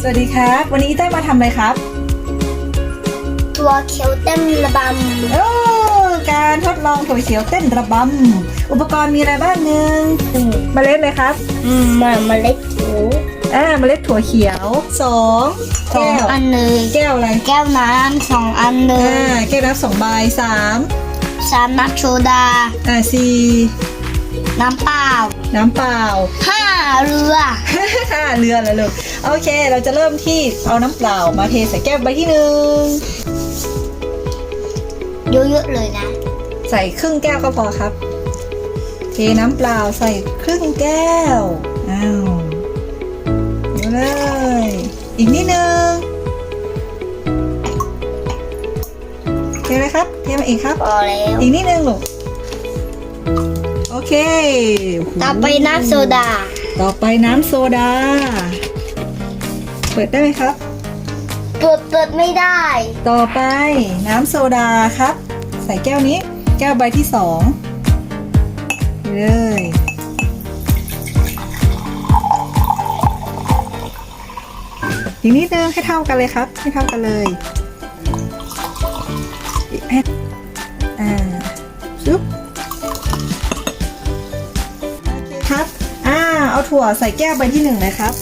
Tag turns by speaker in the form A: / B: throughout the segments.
A: สวัสดีครับ วันนี้อีเต้ยมาทำอะไรครับ
B: ตัวเขียวเต็มระบ
A: โอ้การทดลองถั่วเขียวเต้นระบำอุปกรณ์มีอะไรบ้างหนึ่งำเมล็ดเลยครับ
B: อืมมาเมล็ดถู
A: อ่าเมล็ดถั่วเขียวสอง
B: สอง
A: แก้ว
B: อันเลย
A: แก้วอะไร
B: แก้วน้ำสองอันเล
A: อ่ายแก้วน้ำสองใบสาม
B: สามนักโซดา
A: อ่าสี่
B: น้ำเปล่า
A: น้ำเปล่า
B: ห้าเรือ
A: ห้าเรือเลยลูกโอเค เราจะเริ่มที่เอาน้ำเปล่ามาเทใส่แก้วใบที่หนึ่ง
B: เยอะๆเลยนะ
A: ใส่ครึ่งแก้วก็พอครับ เทน้ำเปล่าใส่ครึ่งแก้วอ้าวเอาเลย อีกนิดนึงเทเลยครับ เทมาอีกครับ
B: พอแล้ว
A: อีกนิดนึงลูกโอ เค
B: ต่อไปน้ำโซดา
A: ต่อไปน้ำโซดา เปิดได้ไหมครับ
B: เปิดเปิดไม่ได้
A: ต่อไปน้ำโซดาครับ ใส่แก้วนี้ แก้วใบที่สองเลยอีกนิดนึงให้เท่ากันเลยครับ ให้เท่ากันเลยให้อ่าซุป เอาถั่วใส่แก้วใบที่หนึ่งเลยครับ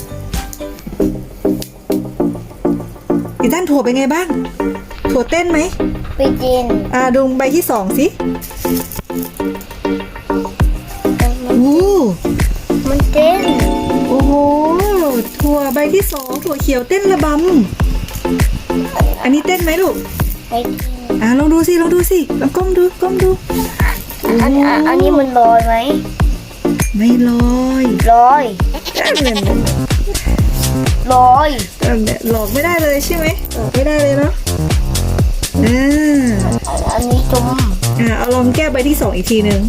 A: อีกด้านถั่วเป็นไงบ้าง ถั่วเต้นไหม
B: ไปจิน
A: อ่าดูใบที่สองสิอู้
B: มันเต้น
A: โอ้โห ถั่วใบที่สองถั่วเขียวเต้นระบำ อันนี้เต้นไหมลูก
B: ไปจิน
A: อ่าลองดูสิลองดูสิลองก้มดูก้มดู
B: อันอันอันนี้มันลอยไหม
A: ไม่ลอย
B: ลอยลอย
A: เออเนี่ยหลอกไม่ได้เลยใช่ไหมหลอกไม่ได้เลยเนาะอ่า
B: อันอันนี้จม
A: อ่าเอาลองแก้วใบที่สองอีกทีหนึ่ง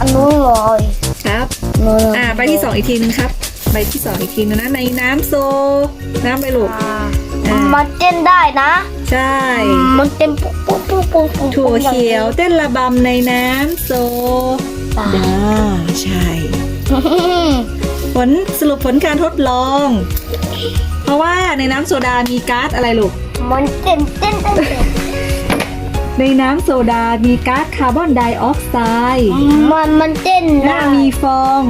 B: อันนู้นลอย
A: ครับ
B: นู้น
A: อ่าใบที่สองอีกทีหนึงครับ ใบที่สองอีกทีหนึงนะในน้ำโซ น้ำไปลูก
B: อ่า
A: อ่า
B: มันเต้นได้นะ
A: ใช่
B: มันเต้นปุ๊บปุ๊บปุ๊บปุ๊บปุ๊บ
A: ถั่วเขียวเต้นระบำในน้ำโซ
B: อ่า
A: ดาใช่ ผลสรุปผลการทดลอง เพราะว่าในน้ำโซดามีก๊าซอะไรลูก
B: มันเต้นเต้นเต้นเต้น
A: ในน้ำโซดามีก๊าซคาร์บอนไดออกไซด์
B: มันมันเต้น
A: และ
B: ได้
A: มีฟอง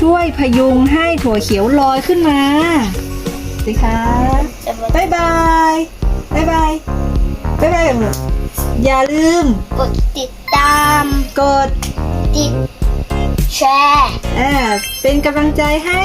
A: ช่วยพยุงให้ถั่วเขียวลอยขึ้นมาสิคะบ๊ายบายบ๊ายบายบ๊ายบายกันลูกอย่าลืม
B: กดติดตาม
A: กด
B: ติด แชร์
A: อ่า เป็นกำลังใจให้